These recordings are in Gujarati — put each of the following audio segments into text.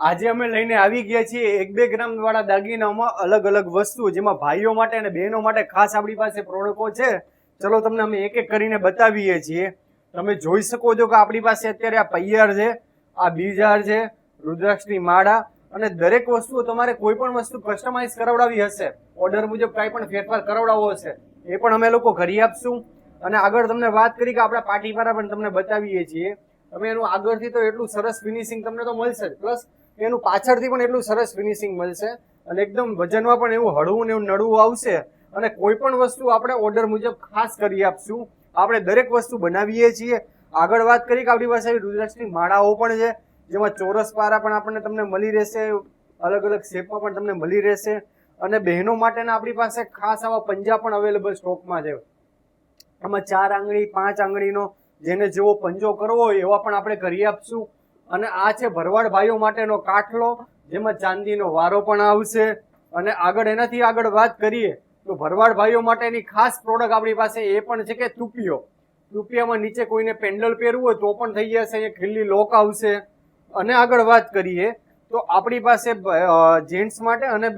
આજે અમે લઈને આવી ગયા છીએ એક બે ગ્રામ વાળા દાગીનામાં અલગ અલગ વસ્તુ જેમાં ભાઈઓ માટે અને બહેનો માટે ખાસ આપણી પાસે પ્રોડક્ટો છે. ચલો તમને અમે એક એક કરીને બતાવીએ છીએ. તમે જોઈ શકો છો કે આપણી પાસે અત્યારે આ પૈયાર છે, આ બીજાર છે, રુદ્રાક્ષની માળા અને દરેક વસ્તુ તમારે કોઈ પણ વસ્તુ કસ્ટમાઇઝ કરાવડાવી હશે. ઓર્ડર મુજબ કાંઈ પણ ફેરફાર કરાવડાવવો હશે. એ પણ અમે લોકો કરી આપશું. અને આગળ તમને વાત કરી કે આપણા પાટીપારા પણ તમને બતાવીએ છીએ. તમે એનું આગળથી તો એટલું સરસ ફિનિશિંગ તમને તો મળશે જ. પ્લસ એનું પાછળથી પણ એટલું સરસ ફિનિશિંગ મળશે. અને એકદમ વજનમાં પણ એવું હળવું ને એવું નડવું આવશે. અને કોઈ પણ વસ્તુ આપણે ઓર્ડર મુજબ ખાસ કરી આપશું. આપણે દરેક વસ્તુ બનાવીએ છીએ. આગળ વાત કરી કે આપણી પાસે આવી રુદ્રાક્ષની માળાઓ પણ છે, જેમાં ચોરસ પારા પણ આપણને તમને મળી રહેશે, અલગ અલગ શેપમાં પણ તમને મળી રહેશે. અને બહેનો માટેના આપણી પાસે ખાસ આવા પંજા પણ અવેલેબલ સ્ટોકમાં છે. આમાં ચાર આંગળી, પાંચ આંગળીનો જેને જેવો પંજો કરવો હોય એવા પણ આપણે કરી આપશું. અને આ છે ભરવાડ ભાઈઓ માટેનો કાટલો જેમાં ચાંદીનો વારો પણ આવશે. અને આગળ એનાથી આગળ વાત કરીએ, તો ભરવાડ ભાઈઓ માટેની ખાસ પ્રોડક્ટ આપણી પાસે એ પણ છે કે તુપિયો. તુપિયામાં નીચે કોઈને પેન્ડલ પહેરવું હોય તો પણ થઈ જશે, અહીંયા ખીલ્લી લોક આવશે. અને આગળ વાત કરીએ, તો આપણી પાસે જેન્ટ્સ માટે અને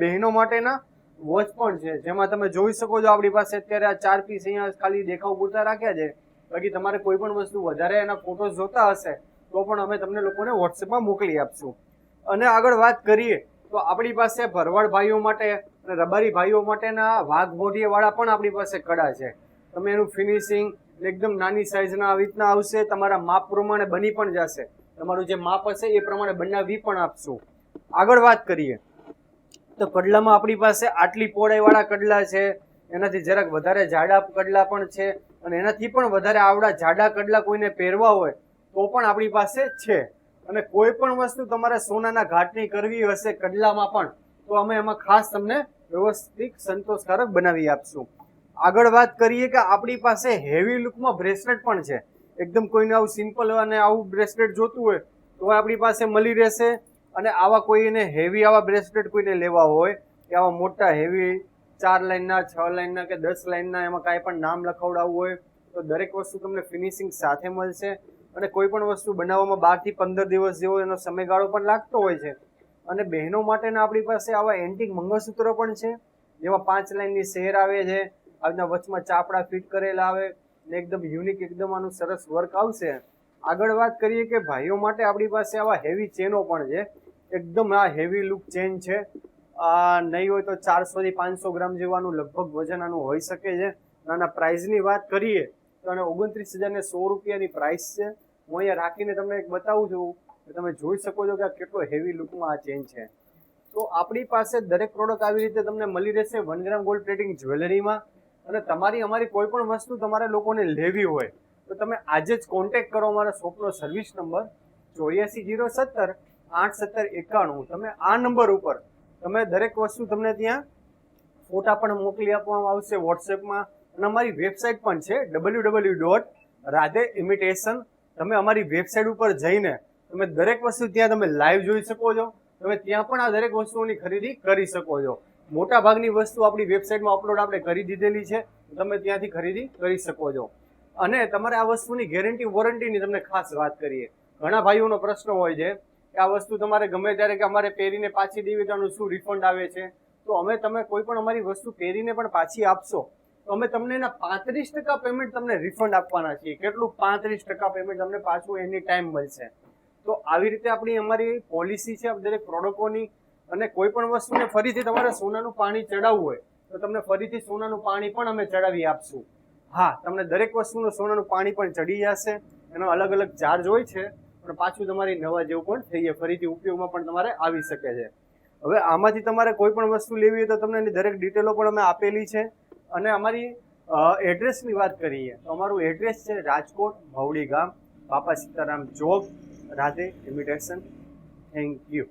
બહેનો માટેના વોચ પણ છે. જેમાં તમે જોઈ શકો છો આપણી પાસે અત્યારે આ ચાર પીસ અહીંયા ખાલી દેખાવ પૂરતા રાખ્યા છે. બાકી તમારે કોઈ પણ વસ્તુ વધારે એના ફોટોસ જોતા હશે તો પણ અમે તમને લોકોને વોટ્સએપમાં મોકલી આપશું. અને આગળ વાત કરીએ, તો આપણી પાસે ભરવાડ ભાઈઓ માટે અને રબારી ભાઈઓ માટેના વાઘ મોઢીવાળા પણ આપણી પાસે કડા છે. તમે એનું ફિનિશિંગ એકદમ નાની સાઇઝના આવી રીતના આવશે, તમારા માપ પ્રમાણે બની પણ જશે. તમારું જે માપ હશે એ પ્રમાણે બનાવી પણ આપશું. આગળ વાત કરીએ, તો કડલામાં આપણી પાસે આટલી પહોળાઈવાળા કડલા છે, એનાથી જરાક વધારે જાડા કડલા પણ છે, અને એનાથી પણ વધારે આવડા જાડા કડલા કોઈને પહેરવા હોય તો પણ આપણી પાસે છે. અને કોઈ પણ વસ્તુ તમારે સોનાના ઘાટની કરવી હશે, કડલામાં પણ, તો અમે એમાં ખાસ તમને વ્યવસ્થિત સંતોષકારક બનાવી આપશું. આગળ વાત કરીએ કે આપણી પાસે હેવી લુકમાં બ્રેસલેટ પણ છે. એકદમ કોઈને આવું સિમ્પલ અને આવું બ્રેસલેટ જોતું હોય, તો આપણી પાસે મળી રહેશે. અને આવા કોઈને હેવી આવા બ્રેસલેટ કોઈને લેવા હોય, કે આવા મોટા હેવી ચાર લાઈનના છ લાઈનના કે દસ લાઈનના એમાં કાંઈ પણ નામ લખાવડાવવું હોય, તો દરેક વસ્તુ તમને ફિનિશિંગ સાથે મળશે. અને કોઈ પણ વસ્તુ બનાવવામાં બારથી પંદર દિવસ જેવો એનો સમયગાળો પણ લાગતો હોય છે. અને બહેનો માટેના આપણી પાસે આવા એન્ટિક મંગળસૂત્ર પણ છે, જેમાં પાંચ લાઈનની શેર આવે છે, આજના વચમાં ચાપડા ફિટ કરેલા આવે ને એકદમ યુનિક એકદમ આનું સરસ વર્ક આવશે. આગળ વાત કરીએ કે ભાઈઓ માટે આપણી પાસે આવા હેવી ચેનો પણ છે. એકદમ આ હેવી લુક ચેન છે. આ નહીં હોય તો ચારસો થી પાંચસો ગ્રામ જેવાનું લગભગ વજન આનું હોઈ શકે છે. આના પ્રાઇઝની વાત કરીએ તો આને ઓગણત્રીસ હજાર ને સો રૂપિયાની પ્રાઇસ છે. હું અહીંયા રાખીને તમને એક બતાવું છું કે તમે જોઈ શકો છો કે આ કેટલો હેવી લુકમાં આ ચેન છે. તો આપણી પાસે દરેક પ્રોડક્ટ આવી રીતે તમને મળી રહેશે વન ગ્રામ ગોલ્ડ પ્લેટિંગ જ્વેલરીમાં અને તમારી અમારી કોઈ પણ વસ્તુ તમારે લોકોને લેવી હોય તો તમે આજે જ કોન્ટેક્ટ કરો અમારા શોપનો સર્વિસ નંબર ચોર્યાસી જીરો સત્તર આઠ સત્તર એકાણું. તમે આ નંબર ઉપર તમે દરેક વસ્તુ તમને ત્યાં ફોટા પણ મોકલી આપવામાં આવશે વોટ્સએપમાં અને અમારી વેબસાઇટ પણ છે W W dot Radhe imitation તમે અમારી વેબસાઇટ ઉપર જઈને તમે દરેક વસ્તુ ત્યાં તમે લાઈવ જોઈ શકો છો. તમે ત્યાં પણ આ દરેક વસ્તુઓની ખરીદી કરી શકો છો. મોટા ભાગની વસ્તુ આપણી વેબસાઇટમાં અપલોડ આપણે કરી દીધેલી છે. તમે ત્યાંથી ખરીદી કરી શકો છો. અને તમારે આ વસ્તુની ગેરંટી વોરંટીની તમને ખાસ વાત કરીએ. ઘણા ભાઈઓનો પ્રશ્ન હોય છે કે આ વસ્તુ તમારે ગમે ત્યારે કે અમારે પહેરીને પાછી દેવી તો શું રિફંડ આવે છે? તો અમે તમે કોઈ પણ અમારી વસ્તુ પહેરીને પણ પાછી આપશો. તો અમે તમને એના પાંત્રીસ ટકા પેમેન્ટ તમને રિફંડ આપવાના છીએ. કેટલું? પાંત્રીસ ટકા પેમેન્ટ તમને પાછું એની ટાઈમ મળશે. તો આવી રીતે આપણી અમારી પોલિસી છે દરેક પ્રોડક્ટોની અને કોઈ પણ વસ્તુને ફરીથી તમારે સોનાનું પાણી ચડાવવું હોય, તો તમને ફરીથી સોનાનું પાણી પણ અમે ચડાવી આપશું. હા, તમને દરેક વસ્તુનું સોનાનું પાણી પણ ચડી જશે. એનો અલગ અલગ ચાર્જ હોય છે, પણ પાછું તમારી નવા જેવું પણ થઈ જાય. ફરીથી ઉપયોગમાં પણ તમારે આવી શકે છે. હવે આમાંથી તમારે કોઈ પણ વસ્તુ લેવી હોય તો તમને એની દરેક ડિટેલો પણ અમે આપેલી છે. અને અમારી એડ્રેસની વાત કરીએ, તો અમારું એડ્રેસ છે રાજકોટ ભવડી ગામ, બાપા સીતારામ ચોક, રાધે ઇમિટેશન થેન્ક યુ